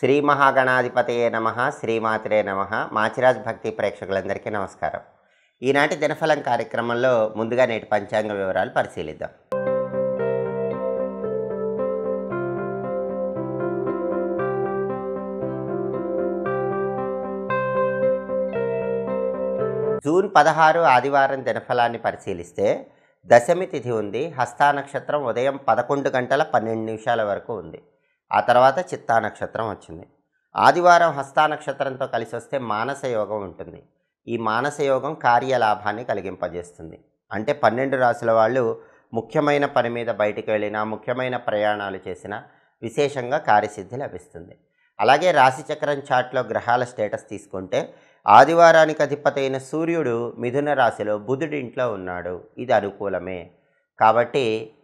శ్రీ మహాగణాధిపతయే నమ శ్రీమాత్రే నమ. మాచిరాజ్ భక్తి ప్రేక్షకులందరికీ నమస్కారం. ఈనాటి దినఫలం కార్యక్రమంలో ముందుగా నేటి పంచాంగ వివరాలు పరిశీలిద్దాం. జూన్ పదహారు ఆదివారం దినఫలాన్ని పరిశీలిస్తే దశమి తిథి ఉంది హస్తా నక్షత్రం ఉదయం పదకొండు గంటల పన్నెండు నిమిషాల వరకు ఉంది. ఆ తర్వాత చిత్తా నక్షత్రం వచ్చింది. ఆదివారం హస్తా నక్షత్రంతో కలిసి వస్తే మానస యోగం ఉంటుంది. ఈ మానస యోగం కార్యలాభాన్ని కలిగింపజేస్తుంది. అంటే పన్నెండు రాసుల వాళ్ళు ముఖ్యమైన పని మీద బయటికి వెళ్ళినా ముఖ్యమైన ప్రయాణాలు చేసినా విశేషంగా కార్యసిద్ధి లభిస్తుంది. అలాగే రాశిచక్రం చాట్లో గ్రహాల స్టేటస్ తీసుకుంటే ఆదివారానికి అధిపతి అయిన సూర్యుడు మిథున రాశిలో బుధుడి ఇంట్లో ఉన్నాడు. ఇది అనుకూలమే. కాబట్టి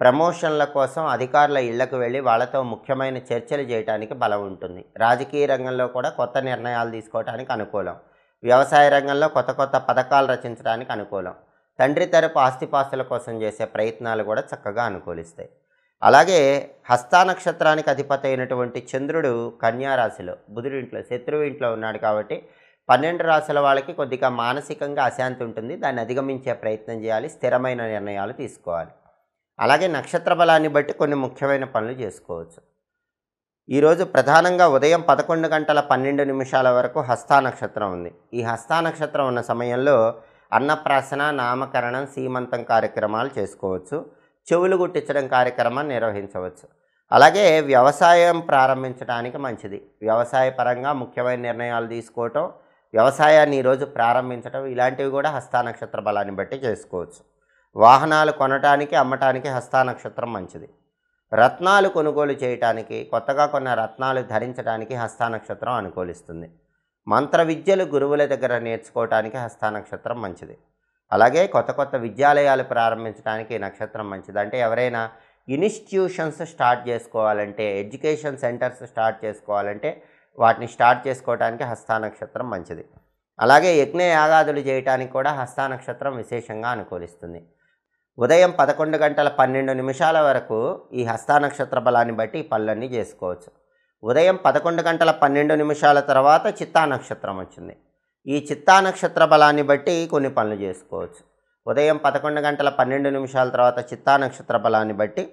ప్రమోషన్ల కోసం అధికారుల ఇళ్ళకు వెళ్ళి వాళ్ళతో ముఖ్యమైన చర్చలు చేయడానికి బలం ఉంటుంది. రాజకీయ రంగంలో కూడా కొత్త నిర్ణయాలు తీసుకోవడానికి అనుకూలం. వ్యవసాయ రంగంలో కొత్త కొత్త పథకాలు రచించడానికి అనుకూలం. తండ్రి తరపు ఆస్తిపాస్తుల కోసం చేసే ప్రయత్నాలు కూడా చక్కగా అనుకూలిస్తాయి. అలాగే హస్తానక్షత్రానికి అధిపతి అయినటువంటి చంద్రుడు కన్యా రాశిలో ఇంట్లో శత్రువు ఇంట్లో ఉన్నాడు కాబట్టి పన్నెండు రాశుల వాళ్ళకి కొద్దిగా మానసికంగా అశాంతి ఉంటుంది. దాన్ని అధిగమించే ప్రయత్నం చేయాలి స్థిరమైన నిర్ణయాలు తీసుకోవాలి. అలాగే నక్షత్ర బలాన్ని బట్టి కొన్ని ముఖ్యమైన పనులు చేసుకోవచ్చు. ఈరోజు ప్రధానంగా ఉదయం పదకొండు గంటల పన్నెండు నిమిషాల వరకు హస్తా నక్షత్రం ఉంది. ఈ హస్తా నక్షత్రం ఉన్న సమయంలో అన్నప్రాసన నామకరణం సీమంతం కార్యక్రమాలు చేసుకోవచ్చు. చెవులు గుట్టించడం కార్యక్రమం నిర్వహించవచ్చు. అలాగే వ్యవసాయం ప్రారంభించడానికి మంచిది. వ్యవసాయ పరంగా ముఖ్యమైన నిర్ణయాలు తీసుకోవటం వ్యవసాయాన్ని ఈరోజు ప్రారంభించడం ఇలాంటివి కూడా హస్తా నక్షత్ర బలాన్ని బట్టి చేసుకోవచ్చు. వాహనాలు కొనటానికి అమ్మటానికి హస్తా నక్షత్రం మంచిది. రత్నాలు కొనుగోలు చేయటానికి కొత్తగా కొన్న రత్నాలు ధరించడానికి హస్తా నక్షత్రం అనుకూలిస్తుంది. మంత్ర విద్యలు గురువుల దగ్గర నేర్చుకోవటానికి హస్తా నక్షత్రం మంచిది. అలాగే కొత్త కొత్త విద్యాలయాలు ప్రారంభించడానికి నక్షత్రం మంచిది. అంటే ఎవరైనా ఇన్స్టిట్యూషన్స్ స్టార్ట్ చేసుకోవాలంటే ఎడ్యుకేషన్ సెంటర్స్ స్టార్ట్ చేసుకోవాలంటే వాటిని స్టార్ట్ చేసుకోవడానికి హస్తా నక్షత్రం మంచిది. అలాగే యజ్ఞ యాగాదులు చేయటానికి కూడా హస్తా నక్షత్రం విశేషంగా అనుకూలిస్తుంది. ఉదయం పదకొండు గంటల పన్నెండు నిమిషాల వరకు ఈ హస్తా నక్షత్ర బలాన్ని బట్టి ఈ పనులన్నీ చేసుకోవచ్చు. ఉదయం పదకొండు గంటల పన్నెండు నిమిషాల తర్వాత చిత్తా నక్షత్రం వచ్చింది. ఈ చిత్తా నక్షత్ర బలాన్ని బట్టి కొన్ని పనులు చేసుకోవచ్చు. ఉదయం పదకొండు గంటల పన్నెండు నిమిషాల తర్వాత చిత్తా నక్షత్ర బలాన్ని బట్టి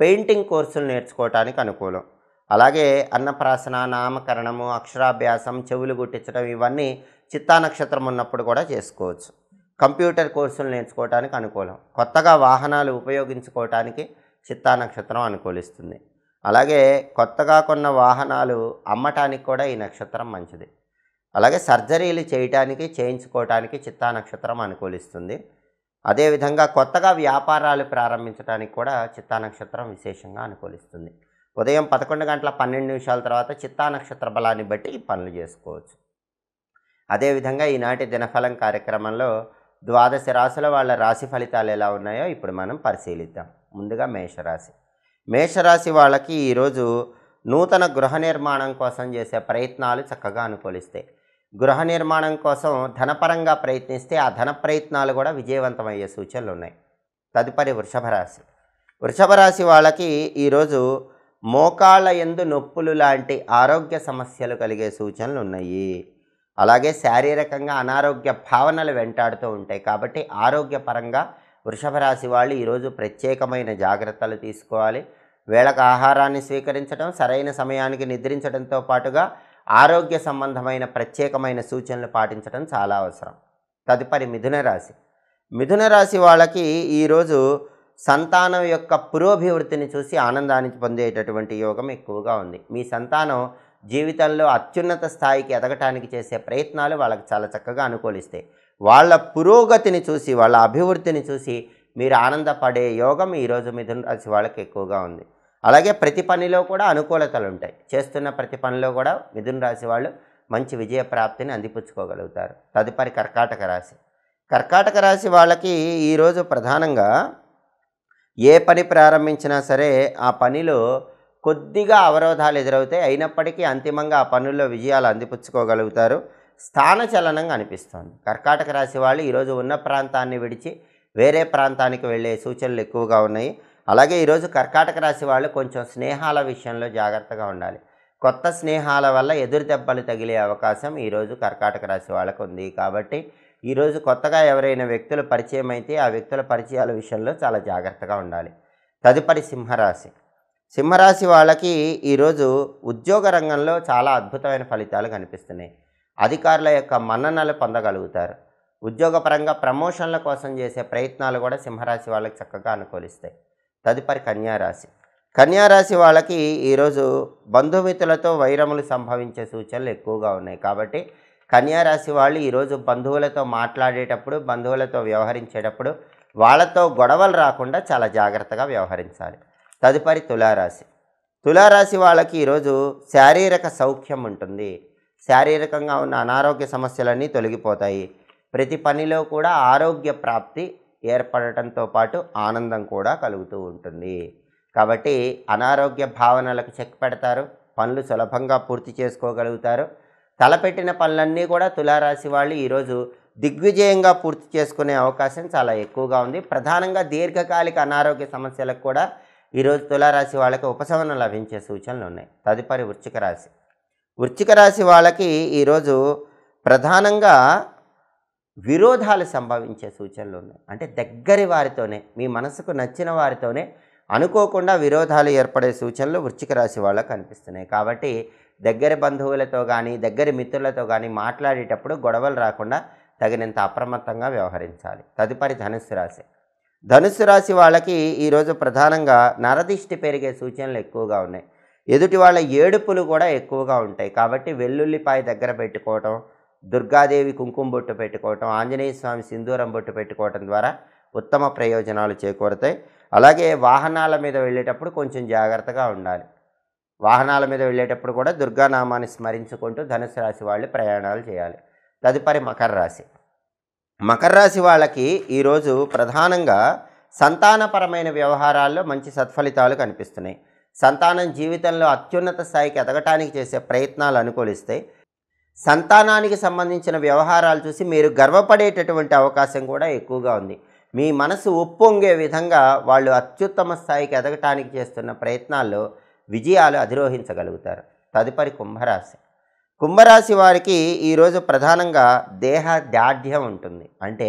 పెయింటింగ్ కోర్సులు నేర్చుకోవటానికి అనుకూలం. అలాగే అన్నప్రాసన నామకరణము అక్షరాభ్యాసం చెవులు గుట్టించడం ఇవన్నీ చిత్తా నక్షత్రం ఉన్నప్పుడు కూడా చేసుకోవచ్చు. కంప్యూటర్ కోర్సులు నేర్చుకోవటానికి అనుకూలం. కొత్తగా వాహనాలు ఉపయోగించుకోవటానికి చిత్తా నక్షత్రం అనుకూలిస్తుంది. అలాగే కొత్తగా కొన్న వాహనాలు అమ్మటానికి కూడా ఈ నక్షత్రం మంచిది. అలాగే సర్జరీలు చేయటానికి చేయించుకోవటానికి చిత్తా నక్షత్రం అనుకూలిస్తుంది. అదేవిధంగా కొత్తగా వ్యాపారాలు ప్రారంభించడానికి కూడా చిత్తా నక్షత్రం విశేషంగా అనుకూలిస్తుంది. ఉదయం పదకొండు గంటల పన్నెండు నిమిషాల తర్వాత చిత్తా నక్షత్ర బలాన్ని బట్టి ఈ పనులు చేసుకోవచ్చు. అదేవిధంగా ఈనాటి దినఫలం కార్యక్రమంలో ద్వాదశ రాశుల వాళ్ళ రాశి ఫలితాలు ఎలా ఉన్నాయో ఇప్పుడు మనం పరిశీలిద్దాం. ముందుగా మేషరాశి. మేషరాశి వాళ్ళకి ఈరోజు నూతన గృహ నిర్మాణం కోసం చేసే ప్రయత్నాలు చక్కగా అనుకూలిస్తాయి గృహ నిర్మాణం కోసం ధనపరంగా ప్రయత్నిస్తే ఆ ధన ప్రయత్నాలు కూడా విజయవంతమయ్యే సూచనలు ఉన్నాయి. తదుపరి వృషభ రాశి. వృషభ రాశి వాళ్ళకి ఈరోజు మోకాళ్ళ ఎందు నొప్పులు లాంటి ఆరోగ్య సమస్యలు కలిగే సూచనలు ఉన్నాయి. అలాగే శారీరకంగా అనారోగ్య భావనలు వెంటాడుతూ ఉంటాయి. కాబట్టి ఆరోగ్యపరంగా వృషభ రాశి వాళ్ళు ఈరోజు ప్రత్యేకమైన జాగ్రత్తలు తీసుకోవాలి. వేళకు ఆహారాన్ని స్వీకరించడం సరైన సమయానికి నిద్రించడంతో పాటుగా ఆరోగ్య సంబంధమైన ప్రత్యేకమైన సూచనలు పాటించడం చాలా అవసరం. తదుపరి మిథున రాశి. మిథున రాశి వాళ్ళకి ఈరోజు సంతానం యొక్క పురోభివృద్ధిని చూసి ఆనందాన్ని పొందేటటువంటి యోగం ఎక్కువగా ఉంది. మీ సంతానం జీవితంలో అత్యున్నత స్థాయికి ఎదగటానికి చేసే ప్రయత్నాలు వాళ్ళకి చాలా చక్కగా అనుకూలిస్తాయి వాళ్ళ పురోగతిని చూసి వాళ్ళ అభివృద్ధిని చూసి మీరు ఆనందపడే యోగం ఈరోజు మిథున రాశి వాళ్ళకి ఎక్కువగా ఉంది. అలాగే ప్రతి పనిలో కూడా అనుకూలతలు ఉంటాయి. చేస్తున్న ప్రతి పనిలో కూడా మిథున రాశి వాళ్ళు మంచి విజయ ప్రాప్తిని అందిపుచ్చుకోగలుగుతారు. తదుపరి కర్కాటక రాశి. కర్కాటక రాశి వాళ్ళకి ఈరోజు ప్రధానంగా ఏ పని ప్రారంభించినా సరే ఆ పనిలో కొద్దిగా అవరోధాలు ఎదురవుతాయి. అయినప్పటికీ అంతిమంగా ఆ పనుల్లో విజయాలు అందిపుచ్చుకోగలుగుతారు. స్థానచలనంగా అనిపిస్తోంది. కర్కాటక రాశి వాళ్ళు ఈరోజు ఉన్న ప్రాంతాన్ని విడిచి వేరే ప్రాంతానికి వెళ్ళే సూచనలు ఎక్కువగా ఉన్నాయి. అలాగే ఈరోజు కర్కాటక రాశి వాళ్ళు కొంచెం స్నేహాల విషయంలో జాగ్రత్తగా ఉండాలి. కొత్త స్నేహాల వల్ల ఎదురు దెబ్బలు తగిలే అవకాశం ఈరోజు కర్కాటక రాశి వాళ్ళకు ఉంది. కాబట్టి ఈరోజు కొత్తగా ఎవరైనా వ్యక్తులు పరిచయం అయితే ఆ వ్యక్తుల పరిచయాల విషయంలో చాలా జాగ్రత్తగా ఉండాలి. తదుపరి సింహరాశి. సింహరాశి వాళ్ళకి ఈరోజు ఉద్యోగ రంగంలో చాలా అద్భుతమైన ఫలితాలు కనిపిస్తున్నాయి. అధికారుల యొక్క మన్ననలు పొందగలుగుతారు. ఉద్యోగపరంగా ప్రమోషన్ల కోసం చేసే ప్రయత్నాలు కూడా సింహరాశి వాళ్ళకి చక్కగా అనుకూలిస్తాయి. తదుపరి కన్యారాశి. కన్యారాశి వాళ్ళకి ఈరోజు బంధుమిత్రులతో వైరములు సంభవించే సూచనలు ఎక్కువగా ఉన్నాయి. కాబట్టి కన్యారాశి వాళ్ళు ఈరోజు బంధువులతో మాట్లాడేటప్పుడు బంధువులతో వ్యవహరించేటప్పుడు వాళ్ళతో గొడవలు రాకుండా చాలా జాగ్రత్తగా వ్యవహరించాలి. తదుపరి తులారాశి. తులారాశి వాళ్ళకి ఈరోజు శారీరక సౌఖ్యం ఉంటుంది. శారీరకంగా ఉన్న అనారోగ్య సమస్యలన్నీ తొలగిపోతాయి. ప్రతి పనిలో కూడా ఆరోగ్య ప్రాప్తి ఏర్పడటంతో పాటు ఆనందం కూడా కలుగుతూ ఉంటుంది. కాబట్టి అనారోగ్య భావనలకు చెక్ పెడతారు. పనులు సులభంగా పూర్తి చేసుకోగలుగుతారు. తలపెట్టిన పనులన్నీ కూడా తులారాశి వాళ్ళు ఈరోజు దిగ్విజయంగా పూర్తి చేసుకునే అవకాశం చాలా ఎక్కువగా ఉంది. ప్రధానంగా దీర్ఘకాలిక అనారోగ్య సమస్యలకు కూడా ఈరోజు తులారాశి వాళ్ళకి ఉపశమనం లభించే సూచనలు ఉన్నాయి. తదుపరి వృశ్చిక రాశి. వృశ్చిక రాశి వాళ్ళకి ఈరోజు ప్రధానంగా విరోధాలు సంభవించే సూచనలు ఉన్నాయి. అంటే దగ్గరి వారితోనే మీ మనసుకు నచ్చిన వారితోనే అనుకోకుండా విరోధాలు ఏర్పడే సూచనలు వృశ్చిక రాశి వాళ్ళకు కనిపిస్తున్నాయి. కాబట్టి దగ్గరి బంధువులతో కానీ దగ్గరి మిత్రులతో కానీ మాట్లాడేటప్పుడు గొడవలు రాకుండా తగినంత అప్రమత్తంగా వ్యవహరించాలి. తదుపరి ధనుస్సు రాశి. ధనుసు రాశి వాళ్ళకి ఈరోజు ప్రధానంగా నరదిష్టి పెరిగే సూచనలు ఎక్కువగా ఉన్నాయి. ఎదుటి వాళ్ళ ఏడుపులు కూడా ఎక్కువగా ఉంటాయి. కాబట్టి వెల్లుల్లిపాయ దగ్గర పెట్టుకోవటం దుర్గాదేవి కుంకుమ బొట్టు పెట్టుకోవటం ఆంజనేయ స్వామి సింధూరం బొట్టు పెట్టుకోవటం ద్వారా ఉత్తమ ప్రయోజనాలు చేకూరుతాయి. అలాగే వాహనాల మీద వెళ్ళేటప్పుడు కొంచెం జాగ్రత్తగా ఉండాలి. వాహనాల మీద వెళ్ళేటప్పుడు కూడా దుర్గానామాన్ని స్మరించుకుంటూ ధనుసు రాశి వాళ్ళు ప్రయాణాలు చేయాలి. తదుపరి మకర రాశి. మకర రాశి వాళ్ళకి ఈరోజు ప్రధానంగా సంతానపరమైన వ్యవహారాల్లో మంచి సత్ఫలితాలు కనిపిస్తున్నాయి. సంతానం జీవితంలో అత్యున్నత స్థాయికి ఎదగటానికి చేసే ప్రయత్నాలు అనుకూలిస్తాయి సంతానానికి సంబంధించిన వ్యవహారాలు చూసి మీరు గర్వపడేటటువంటి అవకాశం కూడా ఎక్కువగా ఉంది. మీ మనసు ఉప్పొంగే విధంగా వాళ్ళు అత్యుత్తమ స్థాయికి ఎదగటానికి చేస్తున్న ప్రయత్నాల్లో విజయాలు అధిరోహించగలుగుతారు. తదుపరి కుంభరాశి. కుంభరాశి వారికి ఈరోజు ప్రధానంగా దేహ దాఢ్యం ఉంటుంది. అంటే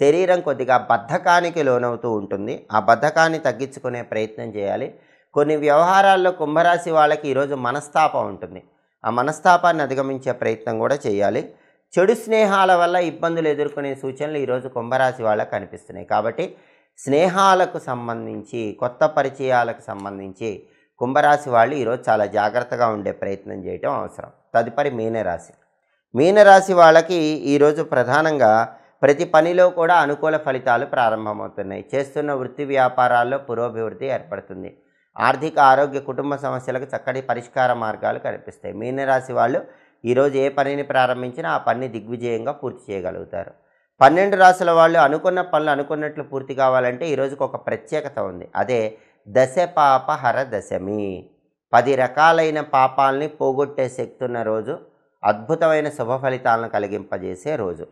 శరీరం కొద్దిగా బద్ధకానికి లోనవుతూ ఉంటుంది. ఆ బద్ధకాన్ని తగ్గించుకునే ప్రయత్నం చేయాలి. కొన్ని వ్యవహారాల్లో కుంభరాశి వాళ్ళకి ఈరోజు మనస్తాపం ఉంటుంది. ఆ మనస్తాపాన్ని అధిగమించే ప్రయత్నం కూడా చేయాలి. చెడు స్నేహాల వల్ల ఇబ్బందులు ఎదుర్కొనే సూచనలు ఈరోజు కుంభరాశి వాళ్ళకి కనిపిస్తున్నాయి. కాబట్టి స్నేహాలకు సంబంధించి కొత్త పరిచయాలకు సంబంధించి కుంభరాశి వాళ్ళు ఈరోజు చాలా జాగ్రత్తగా ఉండే ప్రయత్నం చేయటం అవసరం. తదుపరి మీనరాశి. మీనరాశి వాళ్ళకి ఈరోజు ప్రధానంగా ప్రతి పనిలో కూడా అనుకూల ఫలితాలు ప్రారంభమవుతున్నాయి. చేస్తున్న వృత్తి వ్యాపారాల్లో పురోభివృద్ధి ఏర్పడుతుంది. ఆర్థిక ఆరోగ్య కుటుంబ సమస్యలకు చక్కటి పరిష్కార మార్గాలు కనిపిస్తాయి. మీనరాశి వాళ్ళు ఈరోజు ఏ పనిని ప్రారంభించినా ఆ పని దిగ్విజయంగా పూర్తి చేయగలుగుతారు. పన్నెండు రాశుల వాళ్ళు అనుకున్న పనులు అనుకున్నట్లు పూర్తి కావాలంటే ఈరోజుకు ఒక ప్రత్యేకత ఉంది. అదే దశ పాప హర దశమి. పది రకాలైన పాపాలని పోగొట్టే శక్తి ఉన్న రోజు అద్భుతమైన శుభ ఫలితాలను కలిగింపజేసే రోజు.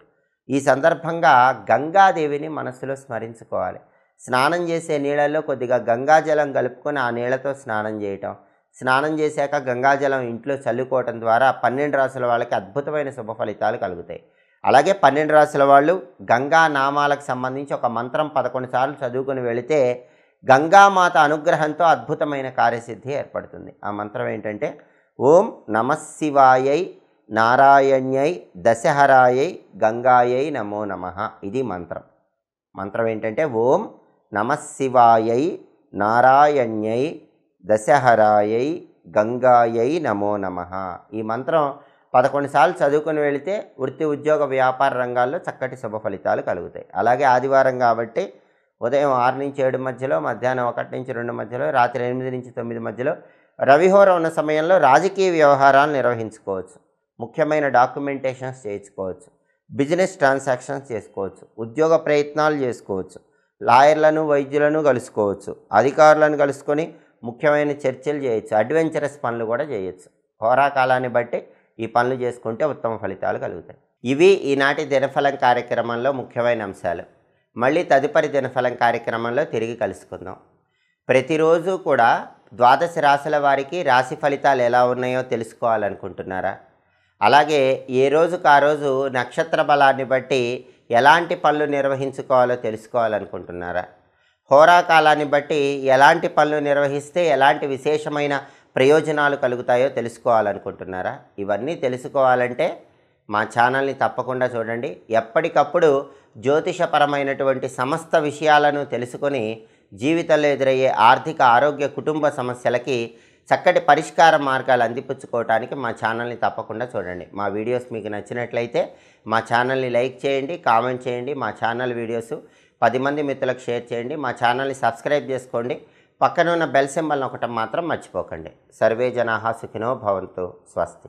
ఈ సందర్భంగా గంగాదేవిని మనసులో స్మరించుకోవాలి. స్నానం చేసే నీళ్ళల్లో కొద్దిగా గంగాజలం కలుపుకొని ఆ నీళ్ళతో స్నానం చేయటం. స్నానం చేశాక గంగాజలం ఇంట్లో చల్లుకోవటం ద్వారా పన్నెండు రాసుల వాళ్ళకి అద్భుతమైన శుభ ఫలితాలు కలుగుతాయి. అలాగే పన్నెండు రాసుల వాళ్ళు గంగా నామాలకు సంబంధించి ఒక మంత్రం పదకొండు సార్లు చదువుకొని వెళితే గంగామాత అనుగ్రహంతో అద్భుతమైన కార్యసిద్ధి ఏర్పడుతుంది. ఆ మంత్రం ఏంటంటే ఓం నమశివాయై నారాయణ్యై దశహరాయై గంగాయై నమో నమ. ఇది మంత్రం. మంత్రం ఏంటంటే ఓం నమశివాయై నారాయణ్యై దశహరాయై గంగాయై నమో నమ. ఈ మంత్రం పదకొండు సార్లు చదువుకుని వెళితే వృత్తి ఉద్యోగ వ్యాపార రంగాల్లో చక్కటి శుభ ఫలితాలు కలుగుతాయి. అలాగే ఆదివారం కాబట్టి ఉదయం ఆరు నుంచి ఏడు మధ్యలో మధ్యాహ్నం ఒకటి నుంచి రెండు మధ్యలో రాత్రి ఎనిమిది నుంచి తొమ్మిది మధ్యలో రవిహోర ఉన్న సమయంలో రాజకీయ వ్యవహారాలు నిర్వహించుకోవచ్చు. ముఖ్యమైన డాక్యుమెంటేషన్స్ చేయించుకోవచ్చు. బిజినెస్ ట్రాన్సాక్షన్స్ చేసుకోవచ్చు. ఉద్యోగ ప్రయత్నాలు చేసుకోవచ్చు. లాయర్లను వైద్యులను కలుసుకోవచ్చు. అధికారులను కలుసుకొని ముఖ్యమైన చర్చలు చేయొచ్చు. అడ్వెంచరస్ పనులు కూడా చేయొచ్చు. హోరాకాలాన్ని బట్టి ఈ పనులు చేసుకుంటే ఉత్తమ ఫలితాలు కలుగుతాయి. ఇవి ఈనాటి దినఫలం కార్యక్రమంలో ముఖ్యమైన అంశాలు. మళ్ళీ తదుపరి దినఫలం కార్యక్రమంలో తిరిగి కలుసుకుందాం. ప్రతిరోజు కూడా ద్వాదశ రాశుల వారికి రాశి ఫలితాలు ఎలా ఉన్నాయో తెలుసుకోవాలనుకుంటున్నారా? అలాగే ఏ రోజుకు ఆ రోజు నక్షత్ర బలాన్ని బట్టి ఎలాంటి పనులు నిర్వహించుకోవాలో తెలుసుకోవాలనుకుంటున్నారా? హోరాకాలాన్ని బట్టి ఎలాంటి పనులు నిర్వహిస్తే ఎలాంటి విశేషమైన ప్రయోజనాలు కలుగుతాయో తెలుసుకోవాలనుకుంటున్నారా? ఇవన్నీ తెలుసుకోవాలంటే మా ఛానల్ని తప్పకుండా చూడండి. ఎప్పటికప్పుడు జ్యోతిషపరమైనటువంటి సమస్త విషయాలను తెలుసుకొని జీవితంలో ఎదురయ్యే ఆర్థిక ఆరోగ్య కుటుంబ సమస్యలకి చక్కటి పరిష్కార మార్గాలు అందిపుచ్చుకోవడానికి మా ఛానల్ని తప్పకుండా చూడండి. మా వీడియోస్ మీకు నచ్చినట్లయితే మా ఛానల్ని లైక్ చేయండి కామెంట్ చేయండి మా ఛానల్ వీడియోస్ పది మంది మిత్రులకు షేర్ చేయండి మా ఛానల్ని సబ్స్క్రైబ్ చేసుకోండి. పక్కన ఉన్న బెల్ సింబల్ని ఒకటి మాత్రం మర్చిపోకండి. సర్వే జనాహా సుఖినో భవంతు స్వస్తి.